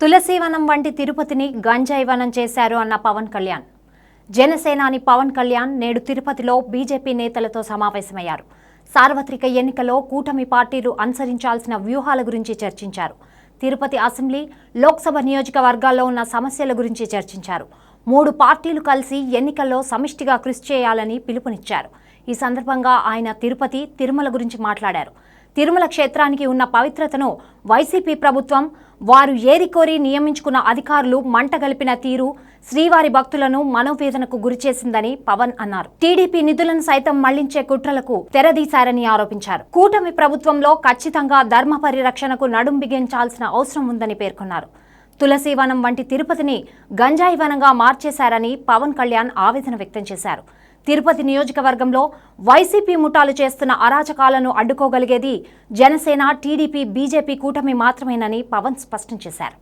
తులసీవనం వంటి తిరుపతిని గంజాయివనం చేశారు అన్న పవన్ కళ్యాణ్. జనసేనాని పవన్ కళ్యాణ్ నేడు తిరుపతిలో బీజేపీ నేతలతో సమావేశమయ్యారు. సార్వత్రిక ఎన్నికలో కూటమి పార్టీలు అనుసరించాల్సిన వ్యూహాల గురించి చర్చించారు. తిరుపతి అసెంబ్లీ లోక్సభ నియోజకవర్గాల్లో ఉన్న సమస్యల గురించి చర్చించారు. మూడు పార్టీలు కలిసి ఎన్నికల్లో సమిష్టిగా కృషి చేయాలని పిలుపునిచ్చారు. ఈ సందర్భంగా ఆయన తిరుపతి తిరుమల గురించి మాట్లాడారు. తిరుమల క్షేత్రానికి ఉన్న పవిత్రతను వైసీపీ ప్రభుత్వం వారు ఏరికోరి నియమించుకున్న అధికారులు మంటగలిపిన తీరు శ్రీవారి భక్తులను మనోవేదనకు గురిచేసిందని పవన్ అన్నారు. టీడీపీ నిధులను సైతం మళ్ళించే కుట్రలకు తెరదీశారని ఆరోపించారు. కూటమి ప్రభుత్వంలో ఖచ్చితంగా ధర్మ పరిరక్షణకు నడుం బిగించాల్సిన అవసరం ఉందని పేర్కొన్నారు. తులసీవనం వంటి తిరుపతిని గంజాయి వనంగా మార్చేశారని పవన్ కళ్యాణ్ ఆవేదన వ్యక్తం చేశారు. తిరుపతి నియోజకవర్గంలో వైసీపీ ముఠాలు చేస్తున్న అరాచకాలను అడ్డుకోగలిగేది జనసేన టీడీపీ బీజేపీ కూటమి మాత్రమేనని పవన్ స్పష్టం చేశారు.